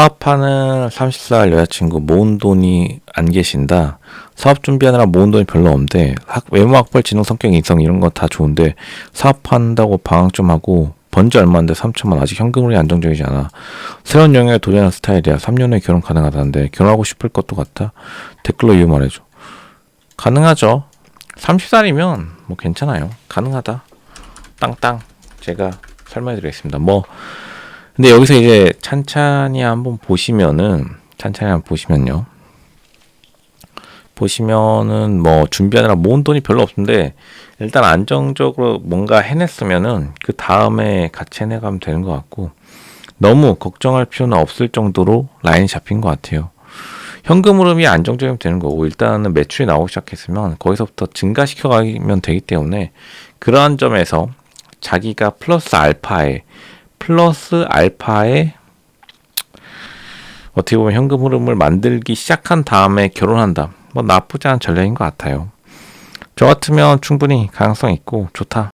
사업하는 30살 여자친구 모은 돈이 안 계신다. 사업 준비하느라 모은 돈이 별로 없는데 학, 외모 학벌 지능 성격 인성 이런 거 다 좋은데 사업한다고 방황 좀 하고 번지 얼마인데 3천만 아직 현금으로 안정적이지 않아. 새로운 영역에 도전하는 스타일이야. 3년 후에 결혼 가능하다는데 결혼하고 싶을 것도 같아. 댓글로 이유 말해줘. 가능하죠. 30살이면 뭐 괜찮아요. 가능하다. 땅땅 제가 설명해드리겠습니다. 뭐 근데 여기서 이제 찬찬히 한번 보시면은 찬찬히 한번 보시면요. 보시면은 뭐 준비하느라 모은 돈이 별로 없는데 일단 안정적으로 뭔가 해냈으면은 그 다음에 같이 해내가면 되는 것 같고 너무 걱정할 필요는 없을 정도로 라인이 잡힌 것 같아요. 현금 흐름이 안정적이면 되는 거고 일단은 매출이 나오기 시작했으면 거기서부터 증가시켜 가면 되기 때문에 그러한 점에서 자기가 플러스 알파에 플러스 알파에 어떻게 보면 현금 흐름을 만들기 시작한 다음에 결혼한다. 뭐 나쁘지 않은 전략인 것 같아요. 저 같으면 충분히 가능성 있고 좋다.